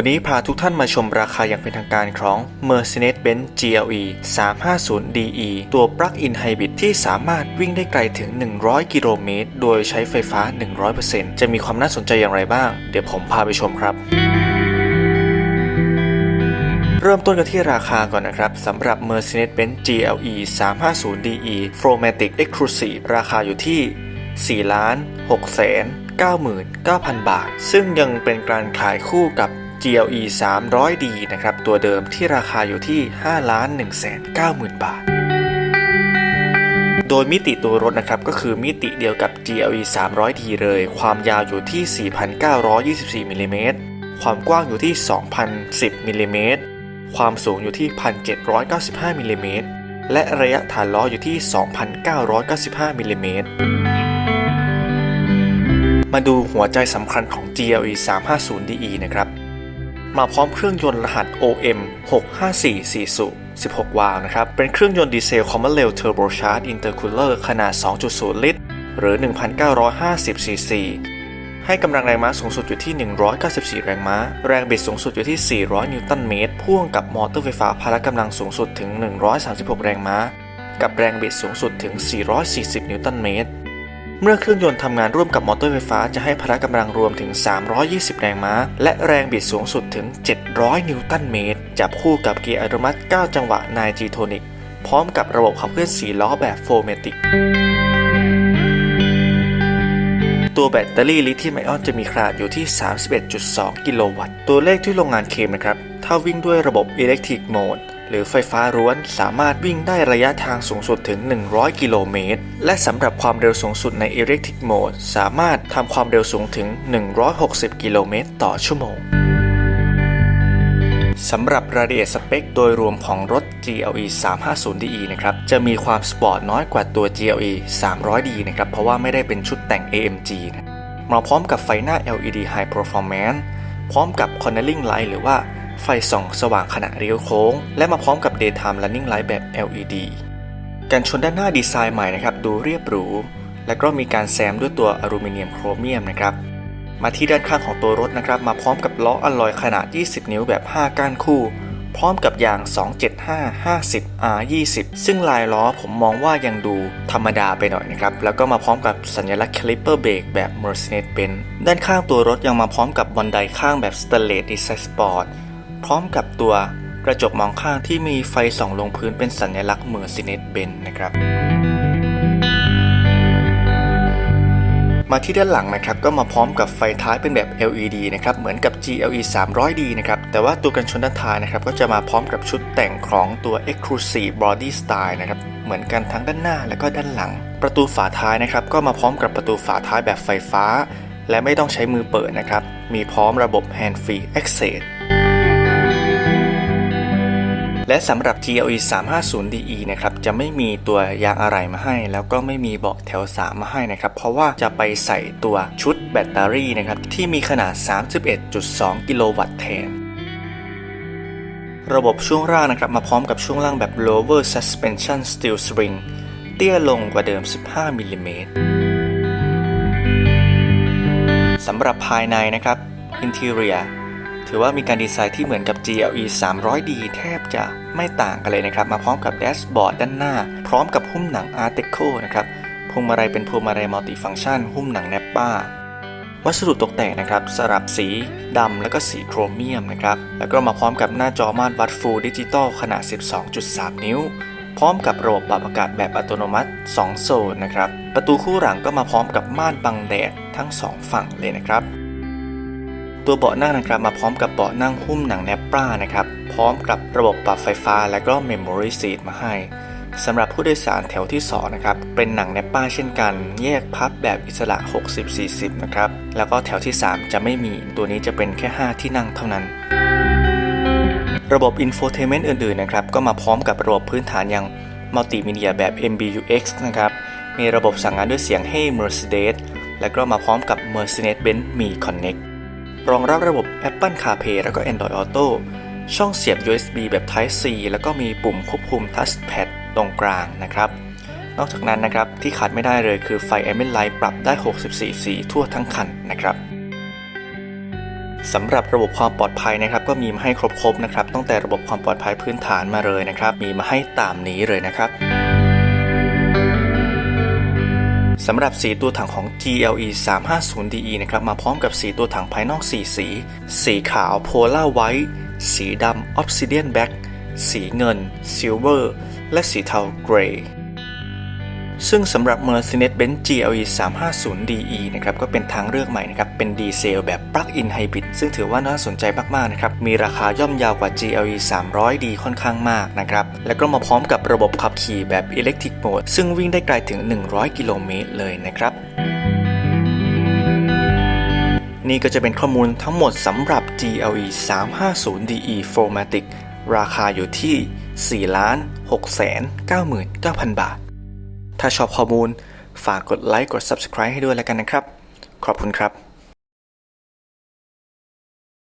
วันนี้พาทุกท่านมาชมราคาอย่างเป็นทางการของ Mercedes-Benz GLE 350 DE ตัว Plug-in Hybrid ที่สามารถวิ่งได้ไกลถึง 100 กิโลเมตร โดยใช้ไฟฟ้า 100%จะมีความน่าสนใจอย่างไรบ้าง เดี๋ยวผมพาไปชมครับเริ่มต้นกันที่ราคาก่อนนะครับสำหรับ Mercedes-Benz GLE 350 DE Chromatic Exclusive ราคาอยู่ที่4ล้าน6แสน99,000 บาท ซึ่งยังเป็นการขายคู่กับ GLE 300D นะครับ ตัวเดิมที่ราคาอยู่ที่ 5 ล้าน1แสน90,000 บาท โดยมิติตัวรถนะครับ ก็คือมิติเดียวกับ GLE 300D เลย ความยาวอยู่ที่ 4,924มิลลิเมตร ความกว้างอยู่ที่ 2,010มิลลิเมตร ความสูงอยู่ที่ 1,795มิลลิเมตร และระยะฐานล้ออยู่ที่ 2,995มิลลิเมตรมาดูหัวใจสำคัญของ GLE 350DE นะครับ มาพร้อมเครื่องยนต์รหัส OM 65440สู16 วาล์วนะครับ เป็นเครื่องยนต์ดีเซล Common Rail Turbocharged Intercooler ขนาด 2.0 ลิตร หรือ 1,950 ซีซี ให้กำลังแรงม้าสูงสุดอยู่ที่ 194 แรงม้า แรงบิดสูงสุดอยู่ที่ 400 นิวตันเมตร พ่วงกับมอเตอร์ไฟฟ้าพละกำลังสูงสุดถึง 136 แรงม้า กับแรงบิดสูงสุดถึง 440 นิวตันเมตร เมื่อเครื่องยนต์ทำงานร่วมกับมอเตอร์ไฟฟ้าจะให้พละกำลังรวมถึง 320 แรงม้า และแรงบิดสูงสุดถึง 700 นิวตันเมตร จับคู่กับเกียร์อัตโนมัติ 9 จังหวะนายจีโทนิกพร้อมกับระบบขับเคลื่อน4ล้อแบบโฟเมติก ตัวแบตเตอรี่ลิเธียมไอออนจะมีขนาดอยู่ที่ 31.2 กิโลวัตต์ ตัวเลขที่โรงงานเคมนะครับ ถ้าวิ่งด้วยระบบ Electric Mode ห หรือไฟฟ้าร้วนสามารถวิ่งได้ระยะทางสูงสุดถึง 100 กิโลเมตร และสำหรับความเร็วสูงสุดใน Electric Mode สามารถทำความเร็วสูงถึง 160 กิโลเมตรต่อชั่วโมงสำหรับรายละเอียดสเปคโดยรวมของรถ GLE 350DE นะครับ จะมีความสปอร์ตน้อยกว่าตัว GLE 300D นะครับ เพราะว่าไม่ได้เป็นชุดแต่ง AMG นะมาพร้อมกับไฟหน้า LED High Performance พร้อมกับ Cornering Light หรือว่า ไฟส่องสว่างขณะเลี้ยวโค้ง และมาพร้อมกับ Daytime Running Light แบบ LED การชนด้านหน้าดีไซน์ใหม่นะครับดูเรียบหรู และก็มีการแซมด้วยตัวอลูมิเนียมโครเมียมนะครับมาที่ด้านข้างของตัวรถนะครับมาพร้อมกับล้ออลลอยขนาด 20 นิ้วแบบ 5 ก้านคู่ พร้อมกับยาง 275 50 R 20 ซึ่งลายล้อผมมองว่ายังดูธรรมดาไปหน่อยนะครับ แล้วก็มาพร้อมกับสัญลักษณ์ Caliper Brake แบบ Mercedes-Benz ด้านข้างตัวรถยังมาพร้อมกับบันไดข้างแบบ Stainless Design Sport พร้อมกับตัวกระจกมองข้างที่มีไฟส่องลงพื้นเป็นสัญลักษณ์ Mercedes-Benz นะครับ มาที่ด้านหลังนะครับก็มาพร้อมกับไฟท้ายเป็นแบบ LED นะครับเหมือนกับ GLE 300D นะครับแต่ว่าตัวกันชนด้านท้ายนะครับก็จะมาพร้อมกับชุดแต่งของตัว Exclusive Body Style นะครับเหมือนกันทั้งด้านหน้าและก็ด้านหลัง ประตูฝาท้ายนะครับก็มาพร้อมกับประตูฝาท้ายแบบไฟฟ้า และไม่ต้องใช้มือเปิดนะครับมีพร้อมระบบ Hand Free Access และสำหรับ GLE 350DE นะครับจะไม่มีตัวยางอะไหล่มาให้ แล้วก็ไม่มีเบาะแถว 3 มาให้นะครับ เพราะว่าจะไปใส่ตัวชุดแบตเตอรี่นะครับที่มีขนาด 31.2 กิโลวัตต์แทนระบบช่วงล่างนะครับมาพร้อมกับช่วงล่างแบบ lower suspension steel spring เตี้ยลงกว่าเดิม 15มิลลิเมตรสำหรับภายในนะครับ interior ถือว่ามีการดีไซน์ที่เหมือนกับ GLE 300D แทบจะไม่ต่างกันเลยนะครับ มาพร้อมกับแดชบอร์ดด้านหน้า พร้อมกับหุ้มหนัง Art Deco นะครับพวงมาลัยเป็นพวงมาลัยมัลติฟังก์ชัน หุ้มหนังแนปป้า วัสดุตกแต่งนะครับสลับสีดำและก็สีโครเมียมนะครับแล้วก็มาพร้อมกับหน้าจอม่านวัดฟูดิจิตอลขนาด 12.3 นิ้ว พร้อมกับระบบปรับอากาศแบบอัตโนมัติ 2 โซนนะครับประตูคู่หลังก็มาพร้อมกับม่านบังแดดทั้ง 2 ฝั่งเลยนะครับ ตัวเบาะนั่งนะครับมาพร้อมกับเบาะนั่งหุ้มหนังแนปป้านะครับพร้อมกับระบบปรับไฟฟ้าและก็ Memory Seat มาให้สำหรับผู้โดยสารแถวที่2นะครับเป็นหนังแนปป้าเช่นกัน แยกพับแบบอิสระ 60-40 นะครับแล้วก็แถวที่ 3 จะไม่มีตัวนี้จะเป็นแค่ 5 ที่นั่งเท่านั้น ระบบ Infotainment อื่นๆนะครับก็มาพร้อมกับระบบพื้นฐานอย่างมัลติมีเดียแบบ MBUX นะครับมีระบบสั่งงานด้วยเสียง Hey Mercedes และก็มาพร้อมกับ Mercedes-Benz Me Connect รองรับระบบ Apple CarPlay แล้วก็ Android Auto ช่องเสียบ USB แบบ Type C แล้วก็มีปุ่มควบคุม Touchpad ตรงกลางนะครับ นอกจากนั้นนะครับที่ขาดไม่ได้เลยคือไฟ Ambient Light ปรับได้ 64 สีทั่วทั้งคันนะครับสำหรับระบบความปลอดภัยนะครับ ก็มีมาให้ครบๆนะครับตั้งแต่ระบบความปลอดภัยพื้นฐานมาเลยนะครับ มีมาให้ตามนี้เลยนะครับ สำหรับสีตัวถังของ GLE 350DE นะครับมาพร้อมกับสีตัวถังภายนอก 4 สี สีขาว Polar White สีดำ Obsidian Black สีเงิน Silver และสีเทา Gray ซึ่งสำหรับ Mercedes-Benz GLE 350DE นะครับก็เป็นทางเลือกใหม่นะครับเป็นดีเซลแบบ Plug-in Hybrid ซึ่งถือว่าน่าสนใจมากๆนะครับมีราคาย่อมยาวกว่า GLE 300D ค่อนข้างมากนะครับแล้วก็มาพร้อมกับระบบขับขี่แบบ Electric Mode ซึ่งวิ่งได้ไกลถึง 100 กิโลเมตรเลยนะครับนี่ก็จะเป็นข้อมูลทั้งหมดสำหรับ GLE 350DE 4matic ราคาอยู่ที่ 4 6 9 9 0 0 0 บาท ถ้าชอบข้อมูล ฝากกดไลค์กด Subscribe ให้ด้วยแล้วกันนะครับ ขอบคุณครับ